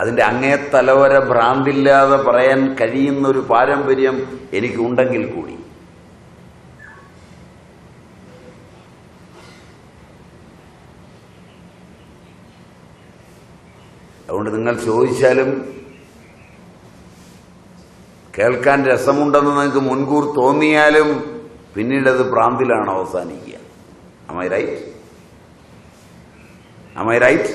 അതിന്റെ തലവര ഭ്രാന്തില്ലാതെ പറയാൻ കഴിയുന്ന ഒരു പാരമ്പര്യം എനിക്കുണ്ടെങ്കിൽ കൂടി. അതുകൊണ്ട് നിങ്ങൾ ചോദിച്ചാലും കേൾക്കാൻ രസമുണ്ടെന്ന് നിങ്ങൾക്ക് മുൻകൂർ തോന്നിയാലും പിന്നീട് അത് അവസാനിക്കുക. അമൈ റൈറ്റ് അമൈ റൈറ്റ്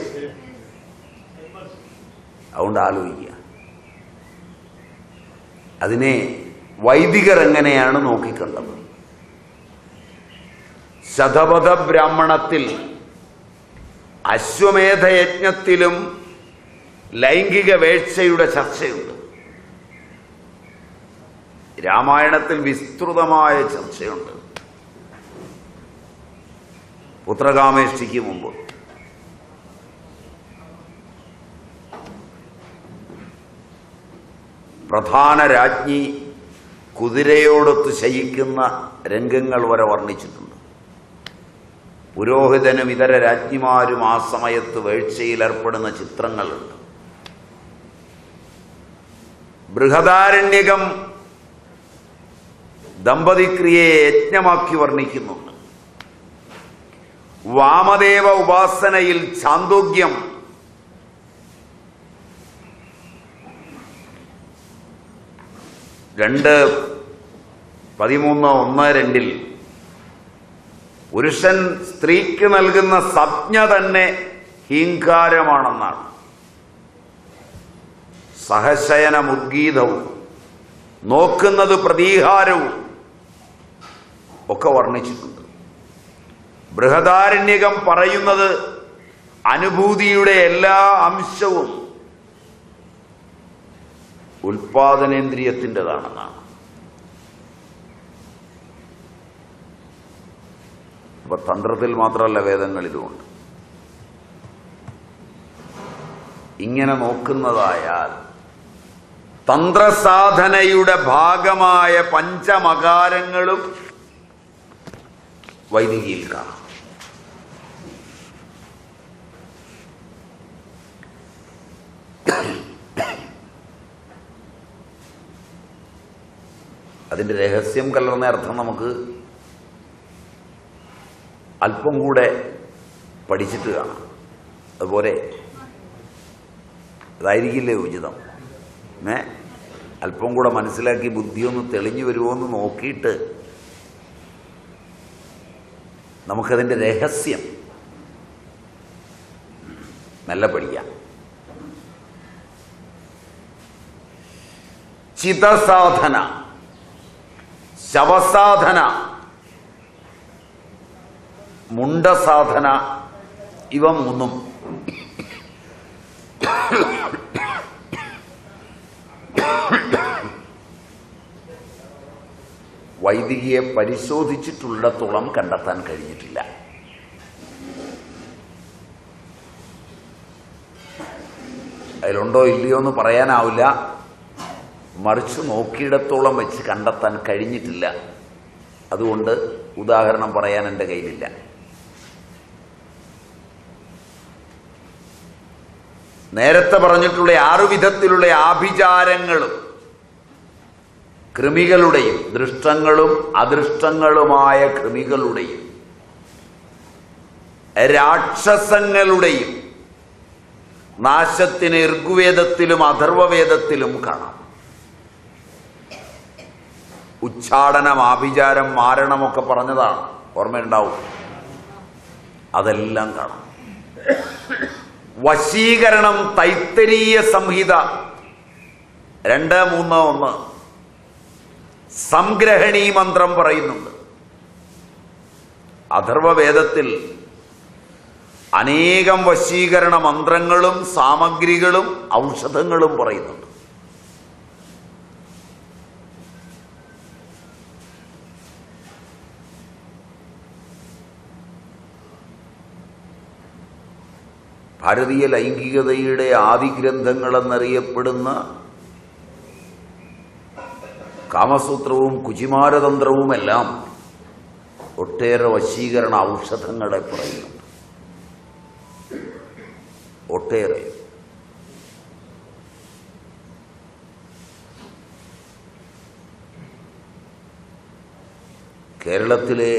അതുകൊണ്ട് ആലോചിക്കുക അതിനെ വൈദികർ എങ്ങനെയാണ് നോക്കിക്കണ്ടത്? ശതപഥ ബ്രാഹ്മണത്തിൽ അശ്വമേധയജ്ഞത്തിലും ലൈംഗിക വേഴ്ചയുടെ ചർച്ചയുണ്ട്. രാമായണത്തിൽ വിസ്തൃതമായ ചർച്ചയുണ്ട്. പുത്രകാമേഷ്ടിക്ക് മുമ്പ്. പ്രധാന രാജ്ഞി കുതിരയോടൊത്ത് ശയിക്കുന്ന രംഗങ്ങൾ വരെ വർണിച്ചിട്ടുണ്ട്. പുരോഹിതനും ഇതര രാജ്ഞിമാരും ആ സമയത്ത് വേഴ്ചയിലേർപ്പെടുന്ന ചിത്രങ്ങളുണ്ട്. ബൃഹദാരണ്യകം ദമ്പതിക്രിയയെ യജ്ഞമാക്കി വർണിക്കുന്നുണ്ട്. വാമദേവ ഉപാസനയിൽ ചാന്തോഗ്യം രണ്ട് പതിമൂന്ന് ഒന്ന് രണ്ടിൽ പുരുഷൻ സ്ത്രീക്ക് നൽകുന്ന സംജ്ഞ തന്നെ ഹീങ്കാരമാണെന്നാണ്. സഹശയന ഉദ്ഗീതവും നോക്കുന്നത് പ്രതീഹാരവും ഒക്കെ വർണിച്ചിട്ടുണ്ട്. ബൃഹദാരണ്യകം പറയുന്നത് അനുഭൂതിയുടെ എല്ലാ അംശവും ഉൽപാദനേന്ദ്രിയത്തിന്റെതാണെന്നാണ്. അപ്പൊ തന്ത്രത്തിൽ മാത്രമല്ല വേദങ്ങൾ വേദങ്ങളിലുമുണ്ട്. ഇങ്ങനെ നോക്കുന്നതായാൽ തന്ത്രസാധനയുടെ ഭാഗമായ പഞ്ചമകാരങ്ങളും വൈദികയിൽ കാണാം. അതിന്റെ രഹസ്യം കലർന്ന അർത്ഥം നമുക്ക് അല്പം കൂടെ പഠിച്ചിട്ട് കാണാം. അതുപോലെ അതായിരിക്കില്ലേ ഉചിതം? ഏ? അല്പം കൂടെ മനസ്സിലാക്കി ബുദ്ധിയൊന്ന് തെളിഞ്ഞു വരുമോ എന്ന് നോക്കിയിട്ട് നമുക്കതിന്റെ രഹസ്യം നല്ല പഠിക്കാം. ചിതസാധന. ശവസാധന. മുണ്ടസാധന. ഇവ മൂന്നും. വൈദികിയെ പരിശോധിച്ചിട്ടുള്ളത്തോളം കണ്ടെത്താൻ കഴിഞ്ഞിട്ടില്ല. അതിലുണ്ടോ ഇല്ലയോ എന്ന് പറയാനാവില്ല. മറിച്ച് നോക്കിയിടത്തോളം വെച്ച് കണ്ടെത്താൻ കഴിഞ്ഞിട്ടില്ല. അതുകൊണ്ട് ഉദാഹരണം പറയാൻ എന്റെ കയ്യിലില്ല. നേരത്തെ പറഞ്ഞിട്ടുള്ള ആറു വിധത്തിലുള്ള ആഭിചാരങ്ങളും കൃമികളുടെയും ദൃഷ്ടങ്ങളും അദൃഷ്ടങ്ങളുമായ കൃമികളുടെയും രാക്ഷസങ്ങളുടെയും നാശത്തിന് ഋഗ്വേദത്തിലും അഥർവവേദത്തിലും കാണാം. ഉച്ചാടനം ആഭിചാരം മാരണമൊക്കെ പറഞ്ഞതാണ്. ഓർമ്മയുണ്ടാവും. അതെല്ലാം കാണാം. വശീകരണം തൈത്തരീയ സംഹിത. രണ്ട് മൂന്ന് ഒന്ന്. സംഗ്രഹണി മന്ത്രം പറയുന്നുണ്ട്. അഥർവവേദത്തിൽ അനേകം വശീകരണ മന്ത്രങ്ങളും സാമഗ്രികളും ഔഷധങ്ങളും പറയുന്നുണ്ട്. ഭാരതീയ ലൈംഗികതയുടെ ആദിഗ്രന്ഥങ്ങളെന്നറിയപ്പെടുന്ന കാമസൂത്രവും കുചിമാരതന്ത്രവുമെല്ലാം ഒട്ടേറെ വശീകരണ ഔഷധങ്ങളെ പറയുന്നുണ്ട് ഒട്ടേറെ. കേരളത്തിലെ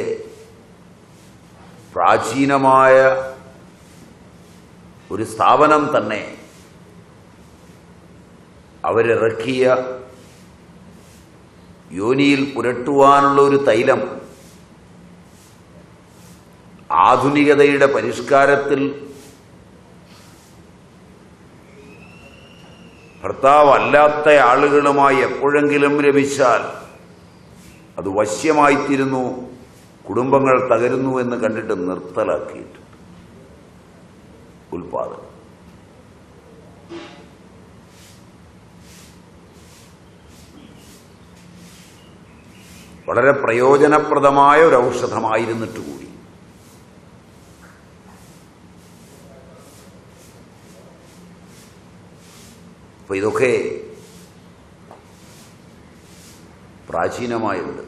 പ്രാചീനമായ ഒരു സ്ഥാപനം തന്നെ അവരിറക്കിയ യോനിയിൽ പുരട്ടുവാനുള്ള ഒരു തൈലം ആധുനികതയുടെ പരിഷ്കാരത്തിൽ ഭർത്താവല്ലാത്ത ആളുകളുമായി എപ്പോഴെങ്കിലും രമിച്ചാൽ അത് വശ്യമായിത്തീരുന്നു കുടുംബങ്ങൾ തകരുന്നു എന്ന് കണ്ടിട്ട് നിർത്തലാക്കിയിട്ടുണ്ട് ഉൽപാദനം വളരെ പ്രയോജനപ്രദമായ ഒരു ഔഷധമായിരുന്നിട്ട് കൂടി. അപ്പൊ ഇതൊക്കെ പ്രാചീനമായുണ്ട്.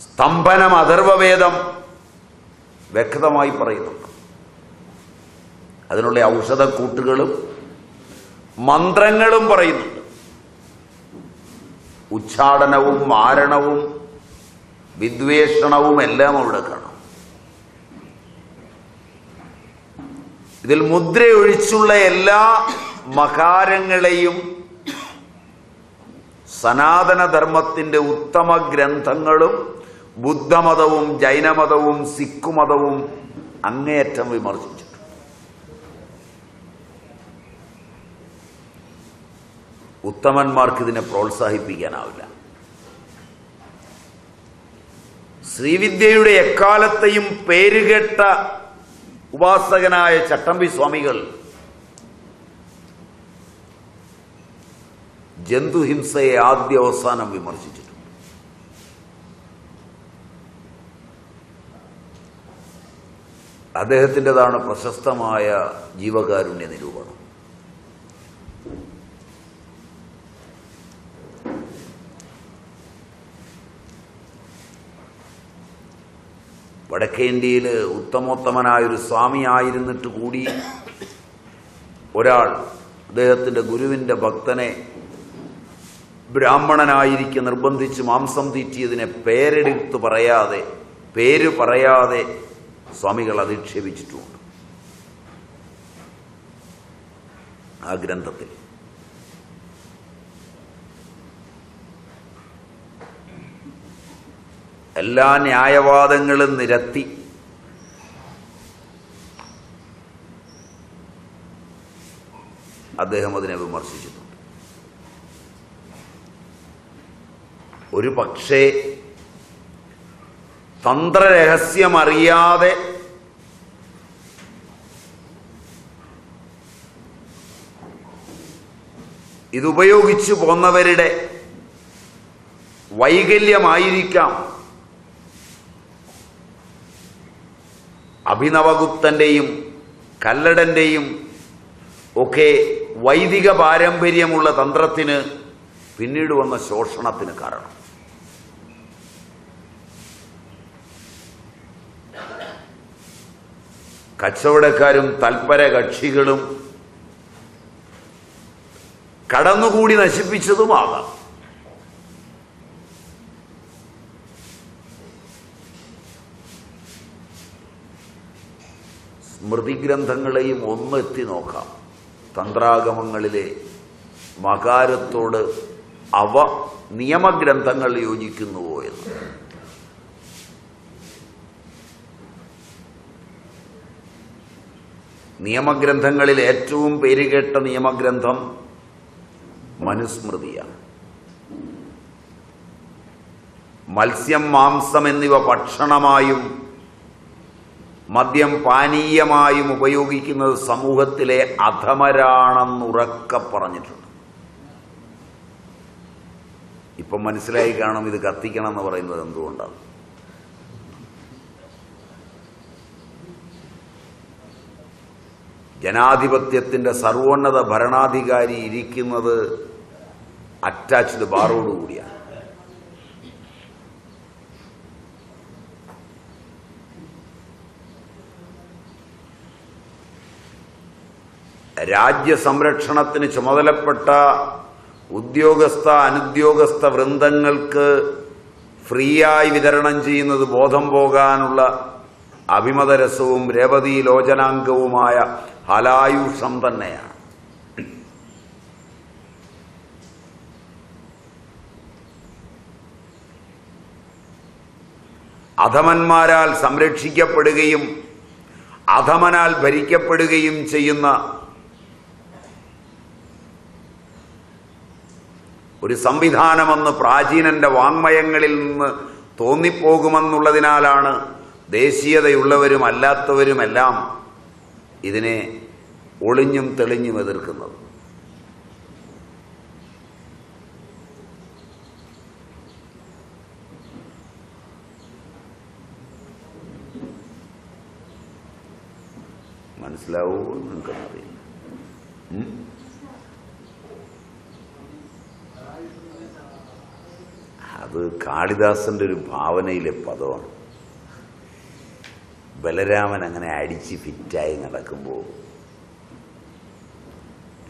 സ്തംഭനം അഥർവവേദം വ്യക്തമായി പറയുന്നുണ്ട് അതിനുള്ള ഔഷധക്കൂട്ടുകളും മന്ത്രങ്ങളും പറയുന്നുണ്ട് ഉച്ചാടനവും മാരണവും വിദ്വേഷണവും എല്ലാം അവിടെ കാണാം. ഇതിൽ മുദ്രയൊഴിച്ചുള്ള എല്ലാ മകാരങ്ങളെയും സനാതനധർമ്മത്തിന്റെ ഉത്തമ ഗ്രന്ഥങ്ങളും ബുദ്ധമതവും ജൈനമതവും സിഖ് മതവും അങ്ങേയറ്റം വിമർശിച്ചിട്ടുണ്ട് ഉത്തമന്മാർക്ക് ഇതിനെ പ്രോത്സാഹിപ്പിക്കാനാവില്ല. ശ്രീവിദ്യയുടെ എക്കാലത്തെയും പേരുകെട്ട ഉപാസകനായ ചട്ടമ്പി സ്വാമികൾ ജന്തുഹിംസയെ ആദ്യ അവസാനം വിമർശിച്ചിട്ടുണ്ട്. അദ്ദേഹത്തിന്റെതാണ് പ്രശസ്തമായ ജീവകാരുണ്യ നിരൂപണം. വടക്കേ ഇന്ത്യയിൽ ഉത്തമോത്തമനായൊരു സ്വാമിയായിരുന്നിട്ട് കൂടി ഒരാൾ അദ്ദേഹത്തിന്റെ ഗുരുവിന്റെ ഭക്തനെ ബ്രാഹ്മണനായിരിക്കെ നിർബന്ധിച്ച് മാംസം തീറ്റിയതിനെ പേരെടുത്ത് പറയാതെ പേര് പറയാതെ സ്വാമികൾ അധിക്ഷേപിച്ചിട്ടുമുണ്ട് ആ ഗ്രന്ഥത്തിൽ. എല്ലാ ന്യായവാദങ്ങളും നിരത്തി. അദ്ദേഹം അതിനെ വിമർശിച്ചിട്ടുണ്ട്. ഒരു പക്ഷേ തന്ത്രരഹസ്യമറിയാതെ ഇതുപയോഗിച്ചു പോന്നവരുടെ വൈകല്യമായിരിക്കാം അഭിനവഗുപ്തന്റെയും കല്ലടന്റെയും ഒക്കെ വൈദിക പാരമ്പര്യമുള്ള തന്ത്രത്തിന് പിന്നീട് വന്ന ശോഷണത്തിന് കാരണം. കച്ചവടക്കാരും തൽപര കക്ഷികളും കടന്നുകൂടി നശിപ്പിച്ചതുമാകാം. സ്മൃതിഗ്രന്ഥങ്ങളെയും ഒന്നെത്തി നോക്കാം. തന്ത്രാഗമങ്ങളിലെ മകാരത്തോട് അവ നിയമഗ്രന്ഥങ്ങൾ യോജിക്കുന്നുവോ എന്ന്. നിയമഗ്രന്ഥങ്ങളിൽ ഏറ്റവും പേരുകേട്ട നിയമഗ്രന്ഥം മനുസ്മൃതിയാണ്. മത്സ്യം മാംസം എന്നിവ ഭക്ഷണമായും മദ്യം പാനീയമായും ഉപയോഗിക്കുന്നത് സമൂഹത്തിലെ അധമരാണെന്നുറക്ക പറഞ്ഞിട്ടുണ്ട്. ഇപ്പം മനസ്സിലായി കാണും ഇത് കത്തിക്കണം എന്ന് പറയുന്നത് എന്തുകൊണ്ടാണ്? ജനാധിപത്യത്തിന്റെ സർവോന്നത ഭരണാധികാരി ഇരിക്കുന്നത് അറ്റാച്ച്ഡ് ബാറോടുകൂടിയാണ് രാജ്യസംരക്ഷണത്തിന് ചുമതലപ്പെട്ട ഉദ്യോഗസ്ഥ അനുദ്യോഗസ്ഥ വൃന്ദങ്ങൾക്ക് ഫ്രീയായി വിതരണം ചെയ്യുന്നത് ബോധം പോകാനുള്ള അഭിമതരസവും രേവതി ലോചനാംഗവുമായ ഹലായുഷം തന്നെയാണ്. അധമന്മാരാൽ സംരക്ഷിക്കപ്പെടുകയും അധമനാൽ ഭരിക്കപ്പെടുകയും ചെയ്യുന്ന ഒരു സംവിധാനമെന്ന് പ്രാചീനന്റെ വാങ്മയങ്ങളിൽ നിന്ന് തോന്നിപ്പോകുമെന്നുള്ളതിനാലാണ് ദേശീയതയുള്ളവരും അല്ലാത്തവരുമെല്ലാം ഇതിനെ ഒളിഞ്ഞും തെളിഞ്ഞും എതിർക്കുന്നത്. മനസ്സിലാവുമോ നിങ്ങൾക്കറിയില്ല ഉം? അത് കാളിദാസന്റെ ഒരു ഭാവനയിലെ പദമാണ്. ബലരാമൻ അങ്ങനെ അടിച്ച് ഫിറ്റായി നടക്കുമ്പോൾ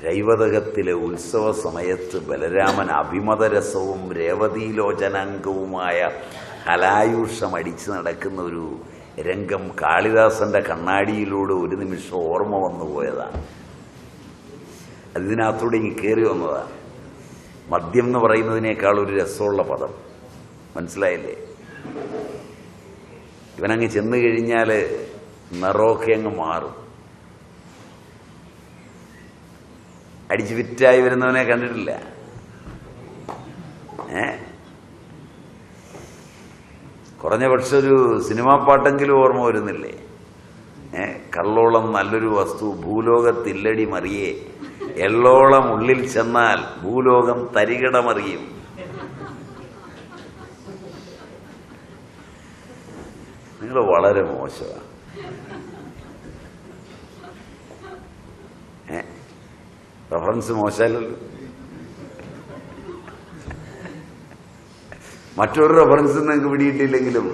രൈവതകത്തിലെ ഉത്സവ സമയത്ത് ബലരാമൻ അഭിമതരസവും രേവതീലോചനാംഗവുമായ കലായൂഷം അടിച്ച് നടക്കുന്ന ഒരു രംഗം കാളിദാസന്റെ കണ്ണാടിയിലൂടെ ഒരു നിമിഷം ഓർമ്മ വന്നു പോയതാണ്. അതിനകത്തൂടെ ഇങ്ങ് കയറി വന്നതാണ് മദ്യം എന്ന് പറയുന്നതിനേക്കാൾ ഒരു രസമുള്ള പദം. മനസ്സിലായില്ലേ? ഇവനങ്ങ് ചെന്ന് കഴിഞ്ഞാൽ നിറമൊക്കെ അങ്ങ് മാറും. അടിച്ചു വിറ്റായി വരുന്നവനെ കണ്ടിട്ടില്ല. ഏ? കുറഞ്ഞ പക്ഷെ ഒരു സിനിമാ പാട്ടെങ്കിലും ഓർമ്മ വരുന്നില്ലേ? ഏ? കള്ളോളം നല്ലൊരു വസ്തു ഭൂലോകത്തില്ലടി മറിയേ. എള്ളോളം ഉള്ളിൽ ചെന്നാൽ ഭൂലോകം തരികിടമറിയും നിങ്ങൾ ഏ? റഫറൻസ് മോശമല്ലല്ലോ. മറ്റൊരു റഫറൻസ് നിങ്ങൾക്ക് പിടിയിട്ടില്ലെങ്കിലും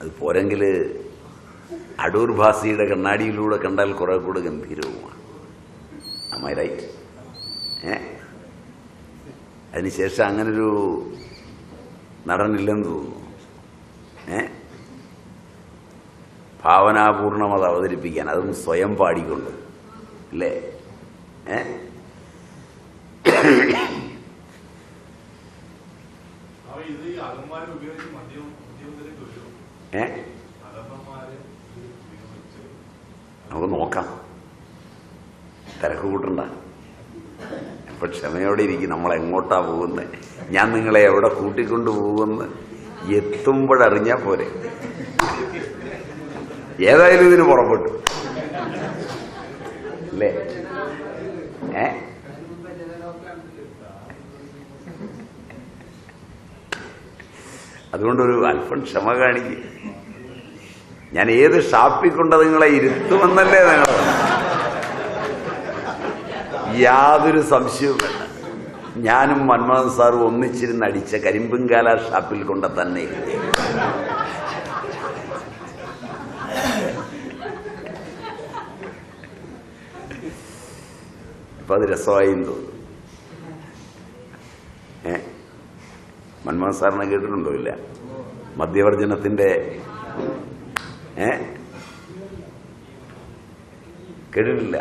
അത് പോരെങ്കിൽ അടൂർ ഭാസിയുടെ കണ്ണാടിയിലൂടെ കണ്ടാൽ കുറെ കൂടെ ഗംഭീരവുമാണ്. അമ്മ റൈറ്റ് അതിനുശേഷം അങ്ങനൊരു നടനില്ലെന്ന് തോന്നുന്നു. ഏ? ഭാവനാപൂർണം അത് അവതരിപ്പിക്കാൻ അതും സ്വയം പാടിക്കൊണ്ട് അല്ലേ? ഏ? നമുക്ക് നോക്കാം. തിരക്ക് കൂട്ടണ്ട. അപ്പൊ ക്ഷമയോടെ ഇരിക്കും. നമ്മൾ എങ്ങോട്ടാ പോകുന്നത് ഞാൻ നിങ്ങളെ എവിടെ കൂട്ടിക്കൊണ്ടു പോകുമെന്ന് എത്തുമ്പോഴറിഞ്ഞാൽ പോരെ. ഏതായാലും ഇതിന് പുറപ്പെട്ടു. അല്ലേ? ഏ? അതുകൊണ്ടൊരു അല്പം ക്ഷമ കാണിക്കുക ഞാൻ ഏത് ഷാപ്പിൽ കൊണ്ട് നിങ്ങളെ ഇരുത്തുമെന്നല്ലേ നിങ്ങൾ യാതൊരു സംശയവും വേണ്ട. ഞാനും മൻമോഹൻ സാറും ഒന്നിച്ചിരുന്ന് അടിച്ച കരിമ്പുംകാല ഷാപ്പിൽ കൊണ്ട് തന്നെ. ഇപ്പൊ അത് രസമായി തോന്നുന്നു. മൻമോഹൻ സാറിനെ കേട്ടിട്ടുണ്ടോ ഇല്ല? മദ്യവർജനത്തിന്റെ ഏ? കേട്ടിട്ടില്ല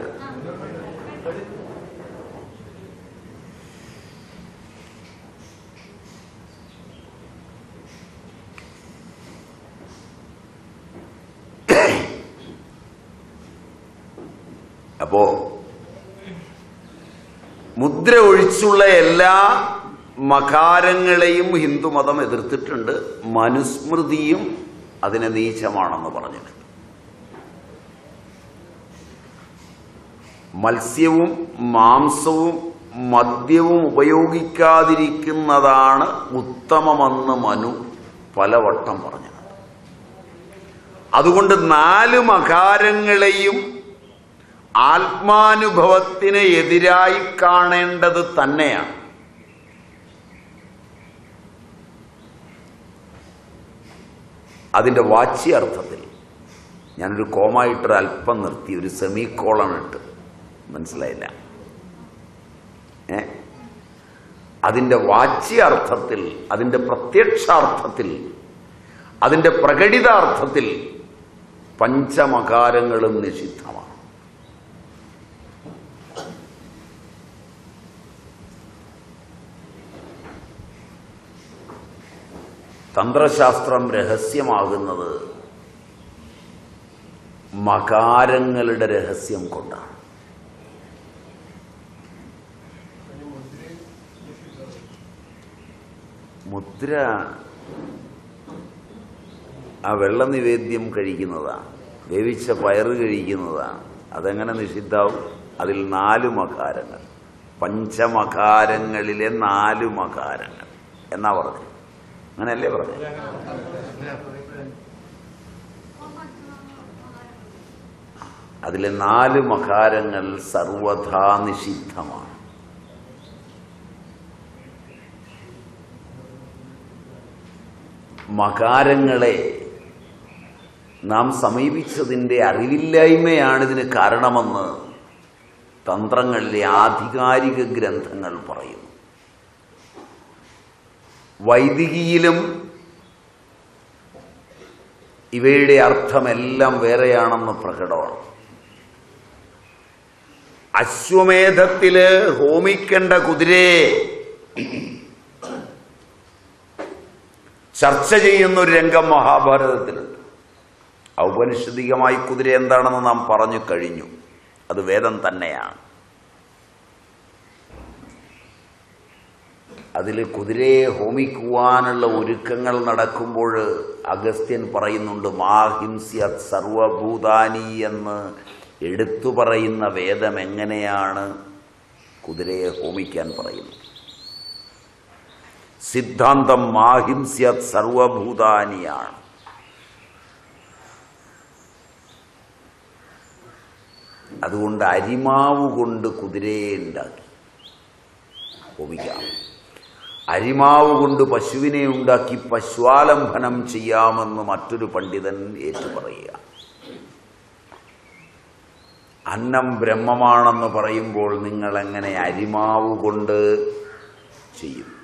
അപ്പോ മുദ്ര ഒഴിച്ചുള്ള എല്ലാ മകാരങ്ങളെയും ഹിന്ദുമതം എതിർത്തിട്ടുണ്ട്. മനുസ്മൃതിയും അതിനെ നീചമാണെന്ന് പറഞ്ഞിട്ടുണ്ട്. മത്സ്യവും മാംസവും മദ്യവും ഉപയോഗിക്കാതിരിക്കുന്നതാണ് ഉത്തമമെന്ന് മനു പലവട്ടം പറഞ്ഞിട്ടുണ്ട്. അതുകൊണ്ട് നാല് മകാരങ്ങളെയും ആത്മാനുഭവത്തിന് എതിരായി കാണേണ്ടത് തന്നെയാണ്. അതിന്റെ വാച്യാർത്ഥത്തിൽ ഞാനൊരു കോമായിട്ടൊരു അല്പം നിർത്തി ഒരു സെമി കോളൺ ഇട്ട്. മനസ്സിലായില്ല? ഏ? അതിന്റെ വാച്യാർത്ഥത്തിൽ അതിന്റെ പ്രത്യക്ഷാർത്ഥത്തിൽ അതിന്റെ പ്രകടിതാർത്ഥത്തിൽ പഞ്ചമകാരങ്ങളും നിഷിദ്ധമാണ്. തന്ത്രശാസ്ത്രം രഹസ്യമാകുന്നത് മകാരങ്ങളുടെ രഹസ്യം കൊണ്ടാണ്. മുദ്ര ആ വെള്ള നിവേദ്യം കഴിക്കുന്നതാണ് വേവിച്ച പയറ് കഴിക്കുന്നതാണ് അതെങ്ങനെ നിഷിദ്ധാവും? അതിൽ നാല് മകാരങ്ങൾ. പഞ്ചമകാരങ്ങളിലെ നാല് മകാരങ്ങൾ. എന്നാ പറഞ്ഞു? അങ്ങനെയല്ലേ പറഞ്ഞു? അതിലെ നാല് മകാരങ്ങൾ സർവഥാ നിഷിദ്ധമാണ്. മകാരങ്ങളെ നാം സമീപിച്ചതിന്റെ അറിവില്ലായ്മയാണ് ഇതിന് കാരണമെന്ന് തന്ത്രങ്ങളിലെ ആധികാരിക ഗ്രന്ഥങ്ങൾ പറയുന്നു. വൈദികിയിലും ഇവയുടെ അർത്ഥമെല്ലാം വേറെയാണെന്ന് പ്രകടമാണ്. അശ്വമേധത്തിൽ ഹോമിക്കേണ്ട കുതിരയെ ചർച്ച ചെയ്യുന്ന ഒരു രംഗം മഹാഭാരതത്തിലുണ്ട്. ഔപനിഷദികമായി കുതിര എന്താണെന്ന് നാം പറഞ്ഞു കഴിഞ്ഞു. അത് വേദം തന്നെയാണ്. അതിൽ കുതിരയെ ഹോമിക്കുവാനുള്ള ഒരുക്കങ്ങൾ നടക്കുമ്പോൾ അഗസ്ത്യൻ പറയുന്നുണ്ട് മാഹിംസ്യ സർവഭൂതാനി എന്ന് എടുത്തു പറയുന്ന വേദം എങ്ങനെയാണ് കുതിരയെ ഹോമിക്കാൻ പറയുന്നത്? സിദ്ധാന്തം മാഹിംസ്യ സർവഭൂതാനിയാണ്. അതുകൊണ്ട് അരിമാവ് കൊണ്ട് കുതിരയെ ഉണ്ടാക്കി ഹോമിക്കാം. അരിമാവ് കൊണ്ട് പശുവിനെ ഉണ്ടാക്കി പശ്വാലംഭനം ചെയ്യാമെന്ന് മറ്റൊരു പണ്ഡിതൻ ഏറ്റുപറയുക അന്നം ബ്രഹ്മമാണെന്ന് പറയുമ്പോൾ നിങ്ങൾ എങ്ങനെ അരിമാവ് കൊണ്ട് ചെയ്യും?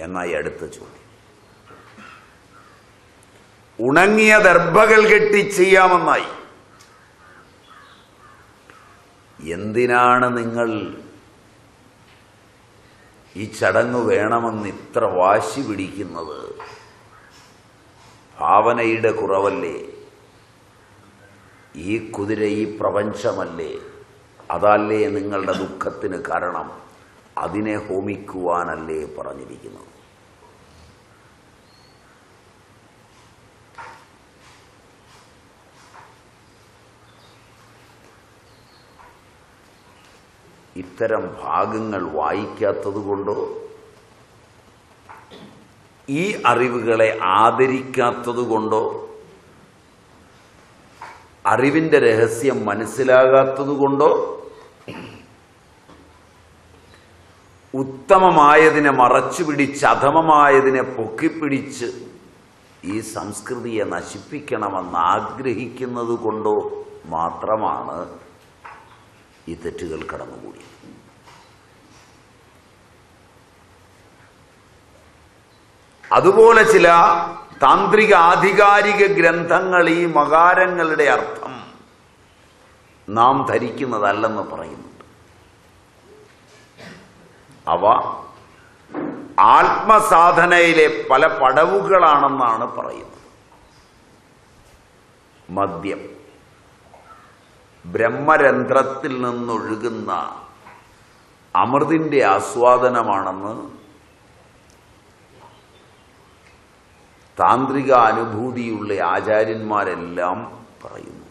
എന്നായി അടുത്ത ചോദ്യം. ഉണങ്ങിയ ദർഭകൾ കെട്ടി ചെയ്യാമെന്നായി. എന്തിനാണ് നിങ്ങൾ ഈ ചടങ്ങ് വേണമെന്ന് ഇത്ര വാശി പിടിക്കുന്നത്. ഭാവനയുടെ കുറവല്ലേ? ഈ കുതിര ഈ പ്രപഞ്ചമല്ലേ? അതല്ലേ നിങ്ങളുടെ ദുഃഖത്തിന് കാരണം? അതിനെ ഹോമിക്കുവാനല്ലേ പറഞ്ഞിരിക്കുന്നത്. ഇത്തരം ഭാഗങ്ങൾ വായിക്കാത്തത് കൊണ്ടോ? ഈ അറിവുകളെ ആദരിക്കാത്തത് കൊണ്ടോ? അറിവിന്റെ രഹസ്യം മനസ്സിലാകാത്തത് കൊണ്ടോ? ഉത്തമമായതിനെ മറച്ചു പിടിച്ച് അധമമായതിനെ പൊക്കിപ്പിടിച്ച് ഈ സംസ്കൃതിയെ നശിപ്പിക്കണമെന്ന് ആഗ്രഹിക്കുന്നത് കൊണ്ടോ മാത്രമാണ് ഈ തെറ്റുകൾ കടന്നുകൂടി. അതുപോലെ ചില താന്ത്രിക ആധികാരിക ഗ്രന്ഥങ്ങൾ ഈ മകാരങ്ങളുടെ അർത്ഥം നാം ധരിക്കുന്നതല്ലെന്ന് പറയുന്നുണ്ട്. അവ ആത്മസാധനയിലെ പല പടവുകളാണെന്നാണ് പറയുന്നത്. മദ്യം. ബ്രഹ്മരന്ധ്രത്തിൽ നിന്നൊഴുകുന്ന അമൃതിന്റെ ആസ്വാദനമാണെന്ന് താന്ത്രിക അനുഭൂതിയുള്ള ആചാര്യന്മാരെല്ലാം പറയുന്നു.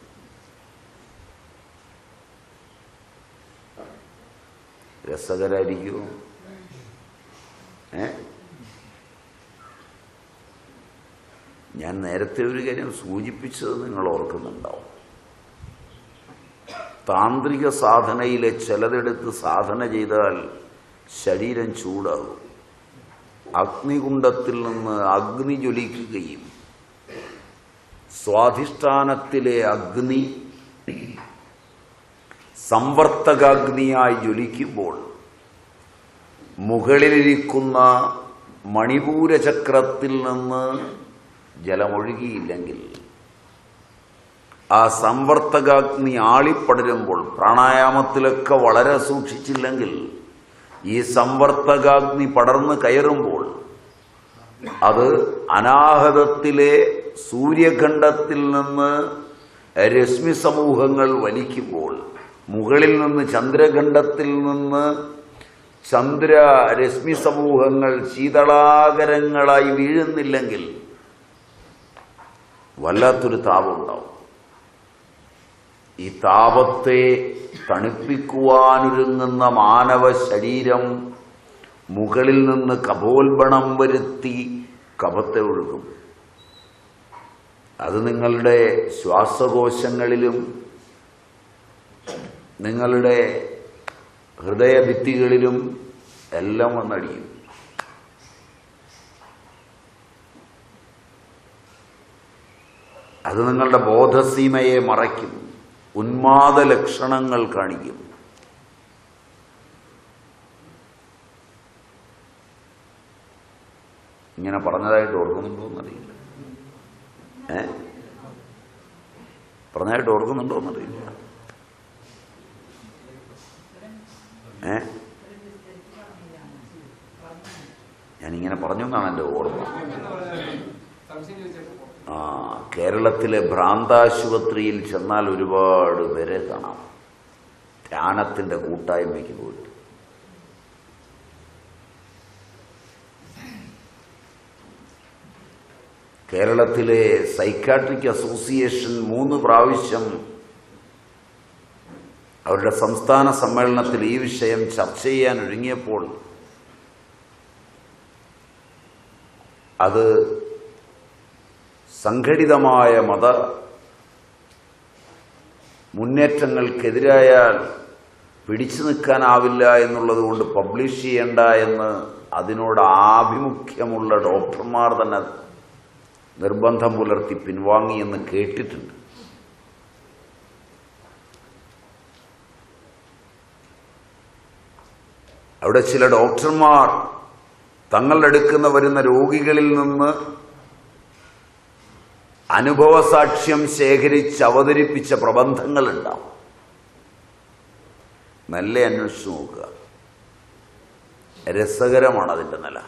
രസകരായിരിക്കുമോ ഏ? ഞാൻ നേരത്തെ ഒരു കാര്യം സൂചിപ്പിച്ചത് നിങ്ങൾ ഓർക്കുന്നുണ്ടാവും. താന്ത്രിക സാധനയിലെ ചിലതെടുത്ത് സാധന ചെയ്താൽ ശരീരം ചൂടാകും. അഗ്നികുണ്ടത്തിൽ നിന്ന് അഗ്നി ജ്വലിക്കുകയും സ്വാധിഷ്ഠാനത്തിലെ അഗ്നി സംവർത്തകാഗ്നിയായി ജ്വലിക്കുമ്പോൾ മുകളിലിരിക്കുന്ന മണിപൂരചക്രത്തിൽ നിന്ന് ജലമൊഴുകിയില്ലെങ്കിൽ ആ സംവർത്തകാഗ്നി ആളിപ്പടരുമ്പോൾ പ്രാണായാമത്തിലൊക്കെ വളരെ സൂക്ഷിച്ചില്ലെങ്കിൽ ഈ സംവർത്തകാഗ്നി പടർന്ന് കയറുമ്പോൾ അത് അനാഹതത്തിലെ സൂര്യഖണ്ഡത്തിൽ നിന്ന് രശ്മി സമൂഹങ്ങൾ വലിക്കുമ്പോൾ മുകളിൽ നിന്ന് ചന്ദ്രഖണ്ഡത്തിൽ നിന്ന് ചന്ദ്ര രശ്മി സമൂഹങ്ങൾ ശീതളാകരങ്ങളായി വീഴുന്നില്ലെങ്കിൽ വല്ലാത്തൊരു താപമുണ്ടാവും. ഈ താപത്തെ തണുപ്പിക്കുവാനൊരുങ്ങുന്ന മാനവ ശരീരം മുകളിൽ നിന്ന് കപോൽബണം വരുത്തി കപത്തെ ഒഴുകും. അത് നിങ്ങളുടെ ശ്വാസകോശങ്ങളിലും നിങ്ങളുടെ ഹൃദയഭിത്തികളിലും എല്ലാം വന്നടിയും. അത് നിങ്ങളുടെ ബോധസീമയെ മറയ്ക്കും. ഉന്മാദ ലക്ഷണങ്ങൾ കാണിക്കും. ഇങ്ങനെ പറഞ്ഞതായിട്ട് ഓർക്കുന്നുണ്ടോ എന്നറിയില്ല. ഏ? പറഞ്ഞതായിട്ട് ഓർക്കുന്നുണ്ടോ എന്നറിയില്ല. ഏ? ഞാനിങ്ങനെ പറഞ്ഞു എന്നാണ് എന്റെ ഓർമ്മ. ആ കേരളത്തിലെ ഭ്രാന്താശുപത്രിയിൽ ചെന്നാൽ ഒരുപാട് പേരെ കാണാം. ധ്യാനത്തിന്റെ കൂട്ടായ്മയ്ക്ക് പോയിട്ട്. കേരളത്തിലെ സൈക്കാട്രിക് അസോസിയേഷൻ മൂന്ന് പ്രാവശ്യം അവരുടെ സംസ്ഥാന സമ്മേളനത്തിൽ ഈ വിഷയം ചർച്ച ചെയ്യാൻ ഒരുങ്ങിയപ്പോൾ അത് സംഘടിതമായ മത മുന്നേറ്റങ്ങൾക്കെതിരായാൽ പിടിച്ചു നിൽക്കാനാവില്ല എന്നുള്ളത് കൊണ്ട് പബ്ലിഷ് ചെയ്യേണ്ട എന്ന് അതിനോട് ആഭിമുഖ്യമുള്ള ഡോക്ടർമാർ തന്നെ നിർബന്ധം പുലർത്തി പിൻവാങ്ങിയെന്ന് കേട്ടിട്ടുണ്ട്. അവിടെ ചില ഡോക്ടർമാർ തങ്ങൾ എടുക്കുന്ന വരുന്ന രോഗികളിൽ നിന്ന് അനുഭവസാക്ഷ്യം ശേഖരിച്ച് അവതരിപ്പിച്ച പ്രബന്ധങ്ങളുണ്ടാവും. നല്ല അന്വേഷിച്ചു നോക്കുക. രസകരമാണ് അതിന്റെ നില.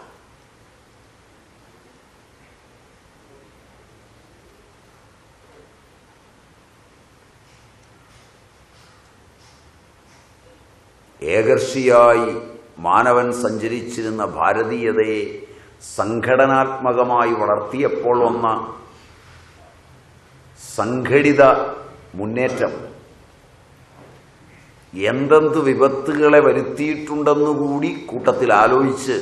ഏകർഷിയായി മാനവൻ സഞ്ചരിച്ചിരുന്ന ഭാരതീയതയെ സംഘടനാത്മകമായി വളർത്തിയപ്പോൾ വന്ന സംഘടിത മുന്നേറ്റം. എന്തെന്ത് വിപത്തുകളെ വരുത്തിയിട്ടുണ്ടെന്നുകൂടി കൂട്ടത്തിൽ ആലോചിച്ച്